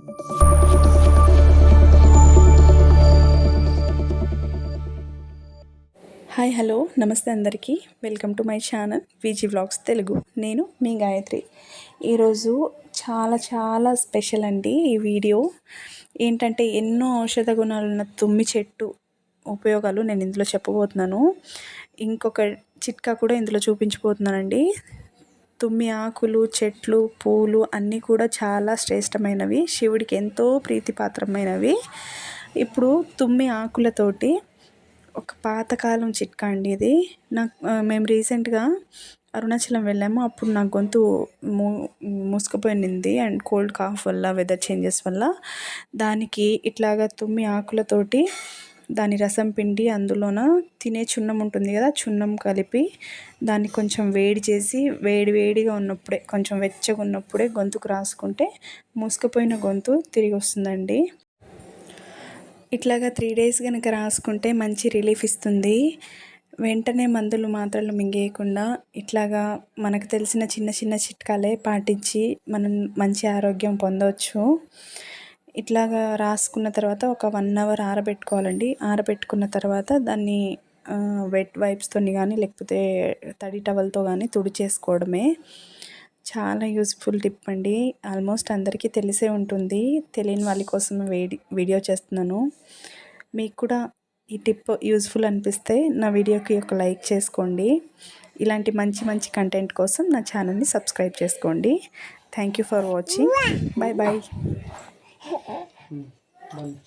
Hi hello. నమస్తే అందరికీ. Welcome to my channel Viji vlogs Telugu. నేను మీ గాయత్రి. ఈరోజు చాలా చాలా స్పెషల్ అండి ఈ వీడియో. ఏంటంటే ఎన్నో ఔషధ గుణాలు ఉన్న తుమ్మి చెట్టు ఉపయోగాలు నేను ఇందులో చెప్పబోతున్నాను. ఇంకొక చిట్కా కూడా ఇందులో చూపించబోతున్నానండి. తుమ్మి ఆకులు చెట్లు పూలు అన్నీ కూడా చాలా శ్రేష్టమైనవి. శివుడికి ఎంతో ప్రీతిపాత్రమైనవి. ఇప్పుడు తుమ్మి ఆకులతోటి ఒక పాతకాలం చిట్కా అండి ఇది. నాకు మేము రీసెంట్గా అరుణాచలం వెళ్ళాము. అప్పుడు నా గొంతు మూ మూసుకుపోయింది అండ్ కోల్డ్ కాఫ్ వల్ల వెదర్ చేంజెస్ వల్ల. దానికి ఇట్లాగా తుమ్మి ఆకులతోటి దాని రసం పిండి అందులోన తినే చున్నం ఉంటుంది కదా చున్నం కలిపి దాన్ని కొంచెం వేడి చేసి వేడి వేడిగా ఉన్నప్పుడే కొంచెం వెచ్చగా ఉన్నప్పుడే గొంతుకు రాసుకుంటే మూసుకుపోయిన గొంతు తిరిగి వస్తుందండి. ఇట్లాగా త్రీ డేస్ కనుక రాసుకుంటే మంచి రిలీఫ్ ఇస్తుంది. వెంటనే మందులు మాత్రలు మింగేయకుండా ఇట్లాగా మనకు తెలిసిన చిన్న చిన్న చిట్కాలే పాటించి మనం మంచి ఆరోగ్యం పొందవచ్చు ఇట్లాగా రాసుకున్న తర్వాత ఒక వన్ అవర్ ఆరబెట్టుకోవాలండి. ఆరబెట్టుకున్న తర్వాత దాన్ని వెట్ వైప్స్తో కానీ లేకపోతే తడి టవల్తో కానీ తుడిచేసుకోవడమే. చాలా యూస్ఫుల్ టిప్ అండి. ఆల్మోస్ట్ అందరికీ తెలిసే ఉంటుంది. తెలియని వాళ్ళ కోసం వేడి వీడియో చేస్తున్నాను. మీకు కూడా ఈ టిప్ యూస్ఫుల్ అనిపిస్తే నా వీడియోకి ఒక లైక్ చేసుకోండి. ఇలాంటి మంచి మంచి కంటెంట్ కోసం నా ఛానల్ని సబ్స్క్రైబ్ చేసుకోండి. Thank you for watching bye bye 嗯，嗯